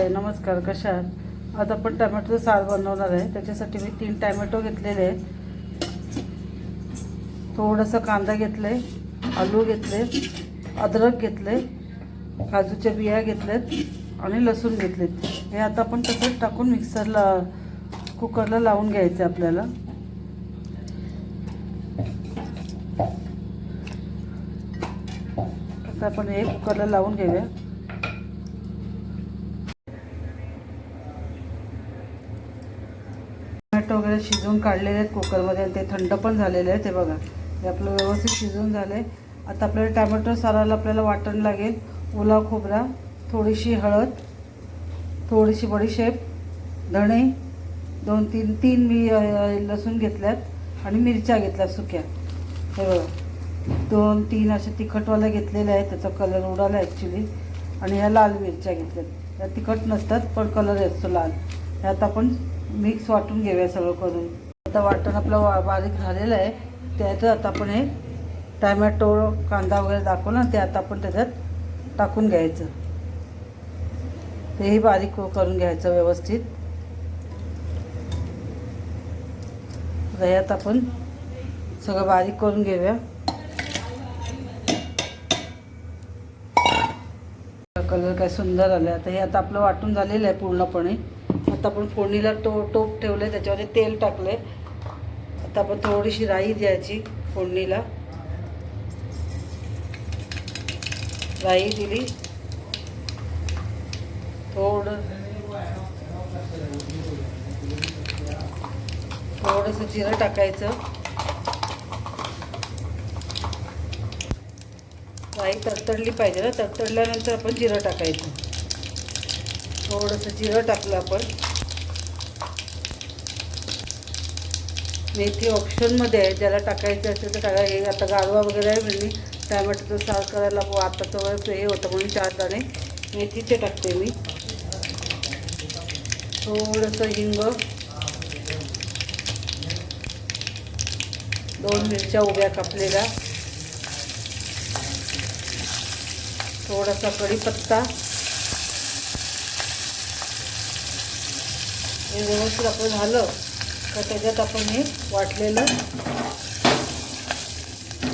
हाय नमस्कार कशा आज आपण टमॅटोचं सार बनवणार आहे. त्याच्यासाठी मी तीन टॅमॅटो घेतलेले आहे. थोडंसं कांदा घेतलं आहे आलू घेतले अद्रक घेतले काजूच्या बिया घेतलेत आणि लसूण घेतलेत. हे आता आपण तसंच टाकून मिक्सरला कुकरला लावून घ्यायचं आहे आपल्याला. आता आपण हे कुकरला लावून घेऊया. टोमॅटो वगैरे शिजवून काढलेले आहेत कुकरमध्ये आणि ते थंड पण झालेले आहेत ते बघा. हे आपलं व्यवस्थित शिजवून झाले. आता आपल्याला टॅमॅटो साराला आपल्याला वाटण लागेल ओला खोबरा थोडीशी हळद थोडीशी बडीशेप धणे दोन तीन तीन मी लसूण घेतल्यात आणि मिरच्या घेतल्या सुक्या. हे बघा. दोन तीन असे तिखटवाल्या घेतलेल्या आहेत त्याचा कलर उडाला ॲक्च्युली आणि ह्या लाल मिरच्या घेतल्यात. या तिखट नसतात पण कलर असतो लाल. आता आपण मिक्स वाटून घेऊया सगळं करून. आता वाटण आपलं वा बारीक झालेलं आहे. त्याचं आता आपण हे टॅमॅटो कांदा वगैरे दाखवला ते आता आपण त्याच्यात टाकून घ्यायचं. तेही बारीक करून घ्यायचं व्यवस्थित. आता ह्यात आपण सगळं बारीक करून घेऊया. कलर काय सुंदर आलं आता हे आता आपलं वाटून झालेलं आहे पूर्णपणे. आता आपण फोडणीला टो टोप ठेवलं आहे त्याच्यामध्ये तेल टाकलं आहे आता आपण थोडीशी राई द्यायची फोडणीला. राई दिली. थोडं थोडंसं जिरं टाकायचं. राई तडतडली पाहिजे ना तडतडल्यानंतर आपण जिरं टाकायचं. थोडंसं जिरं टाकलं आपण. मेथी ऑप्शनमध्ये आहे ज्याला टाकायची असेल तर टाका हे आता गारवा वगैरे आहे म्हणजे टॅमॅटोचं सार करायला आताचं वगैरे हे होतं म्हणून चार दाणे मेथीचे टाकते मी. थोडंसं हिंग दोन मिरच्या उभ्या कापलेल्या. थोडासा कढीपत्ता. हे व्यवस्थित आपलं झालं. का त्याच्यात आपण हे वाटलेलं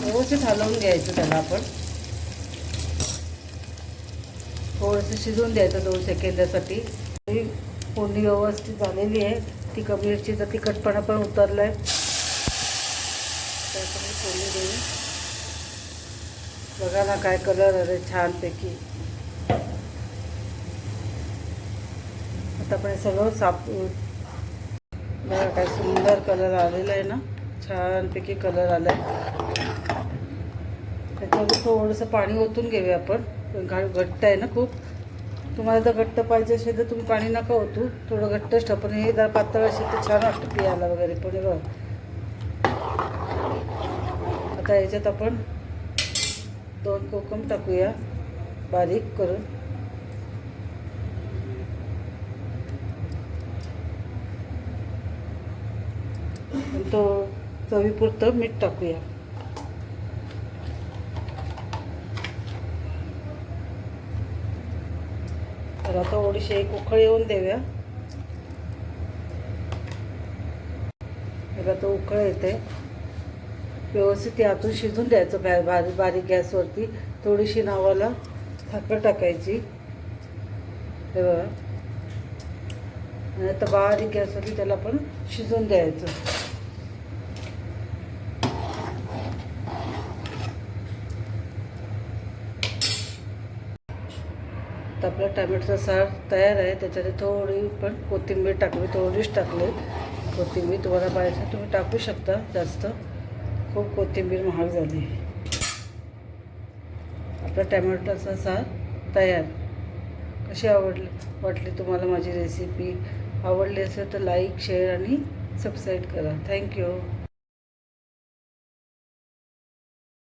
व्यवस्थित हलवून घ्यायचं त्याला आपण. थोडंसं शिजवून द्यायचं दोन सेकंदासाठी. ही फोडणी व्यवस्थित झालेली आहे. ती कमी मिरचीचा तिखटपणा पण उतरला आहे त्याच्यामुळे फोडणी देऊन बघा ना काय कलर अरे छानपैकी. आता आपण सगळं साफ काय सुंदर कलर आलेला आहे ना छानपैकी कलर आला आहे त्याच्यावर थोडंसं पाणी ओतून घेऊया आपण. घा घट्ट आहे ना खूप. तुम्हाला जर घट्ट पाहिजे असेल तर तुम्ही पाणी नका ओतू. थोडं घट्टच ठपण पण हे जर पातळ असेल तर छान वाटतं पियाला वगैरे. पण हे आता याच्यात आपण दोन कोकम टाकूया. बारीक करून. तो चवीपुरतं मीठ टाकूया. तर आता थोडीशी एक उकळ येऊन देऊया. तर आता उकळ येते व्यवस्थित यातून आतून शिजून द्यायचं बॅ बारीक बारीक गॅसवरती. थोडीशी नावाला साखर टाकायची. हे बघा. आता बारीक गॅसवरती त्याला पण शिजून द्यायचं. आता आपला टमॅटोचा सार तयार आहे. त्याच्यात थोडी पण कोथिंबीर टाकली थोडीच टाकली. कोथिंबीर तुम्हाला पाहिजे तुम्ही टाकू शकता जास्त. खूप कोथिंबीर महाग झाली. आपला टमॅटोचा सार तयार. कशी आवडली वाटली तुम्हाला माझी रेसिपी आवडली असेल तर लाईक शेअर आणि सबस्क्राईब करा. Thank you